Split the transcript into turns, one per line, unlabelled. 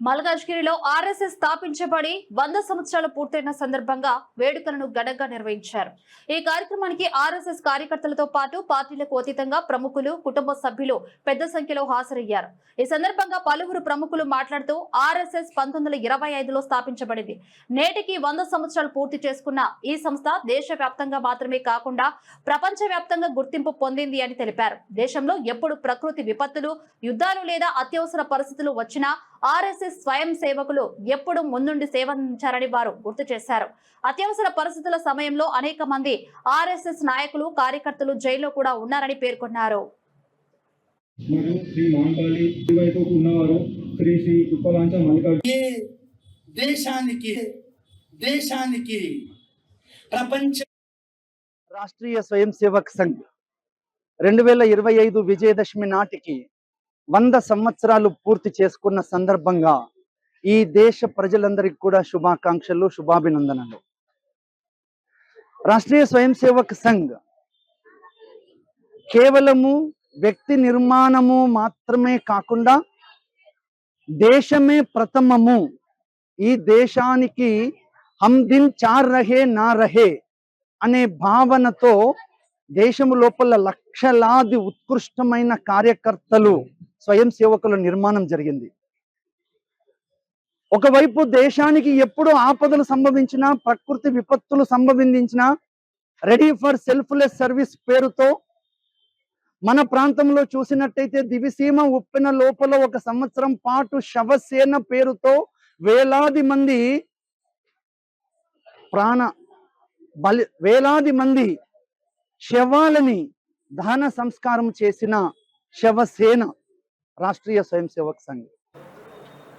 మల్కాజ్గిరిలో ఆర్ఎస్ఎస్ స్థాపించబడి వంద సంవత్సరాలు పూర్తయిన సందర్భంగా వేడుకలను ఘనంగా నిర్వహించారు. ఈ కార్యక్రమానికి ఆర్ఎస్ఎస్ కార్యకర్తలతో పాటు పార్టీలకు అతీతంగా ప్రముఖులు కుటుంబ సభ్యులు పెద్ద సంఖ్యలో హాజరయ్యారు. ఈ సందర్భంగా పలువురు ప్రముఖులు మాట్లాడుతూ ఆర్ఎస్ఎస్ పంతొమ్మిది వందల ఇరవై ఐదులో స్థాపించబడింది. నేటికి వంద సంవత్సరాలు పూర్తి చేసుకున్న ఈ సంస్థ దేశవ్యాప్తంగా మాత్రమే కాకుండా ప్రపంచవ్యాప్తంగా గుర్తింపు పొందింది అని తెలిపారు. దేశంలో ఎప్పుడు ప్రకృతి విపత్తులు యుద్ధాలు లేదా అత్యవసర పరిస్థితులు వచ్చినా ఆర్ఎస్ఎస్ స్వయం సేవకులు ఎప్పుడు ముందుండి సేవందించారని వారు గుర్తు చేశారు. అత్యవసర పరిస్థితుల సమయంలో అనేక మంది ఆర్ఎస్ఎస్ నాయకులు కార్యకర్తలు జైల్లో కూడా ఉన్నారని పేర్కొన్నారు.
మరియు శ్రీ మోహన్పాలి వైపు ఉన్నవారు శ్రీ శ్రీ ఉప్పలాంచ మల్లికార్జున
ఏ దేశానికి దేశానికి ప్రపంచ
రాష్ట్రీయ స్వయం సేవక్ సంఘ్. రెండు వేల ఇరవై ఐదు విజయదశమి నాటికి వంద సంవత్సరాలు పూర్తి చేసుకున్న సందర్భంగా ఈ దేశ ప్రజలందరికీ కూడా శుభాకాంక్షలు శుభాభినందనలు. రాష్ట్రీయ స్వయం సేవక్ సంఘ్ కేవలము వ్యక్తి నిర్మాణము మాత్రమే కాకుండా దేశమే ప్రథమము. ఈ దేశానికి హమ్ దిన్ చార్ రహే నా రహే అనే భావనతో దేశము లోపల లక్షలాది ఉత్కృష్టమైన కార్యకర్తలు స్వయం సేవకుల నిర్మాణం జరిగింది. ఒకవైపు దేశానికి ఎప్పుడు ఆపదలు సంభవించినా ప్రకృతి విపత్తులు సంభవించినా రెడీ ఫర్ సెల్ఫ్లెస్ సర్వీస్ పేరుతో మన ప్రాంతంలో చూసినట్టయితే దివిసీమ ఉప్పిన లోపల ఒక సంవత్సరం పాటు శవసేన పేరుతో వేలాది మంది ప్రాణ బలి వేలాది మంది శవాలని దాన సంస్కారం చేసిన శవసేన రాష్ట్రీయ స్వయం సేవక్ సంఘ్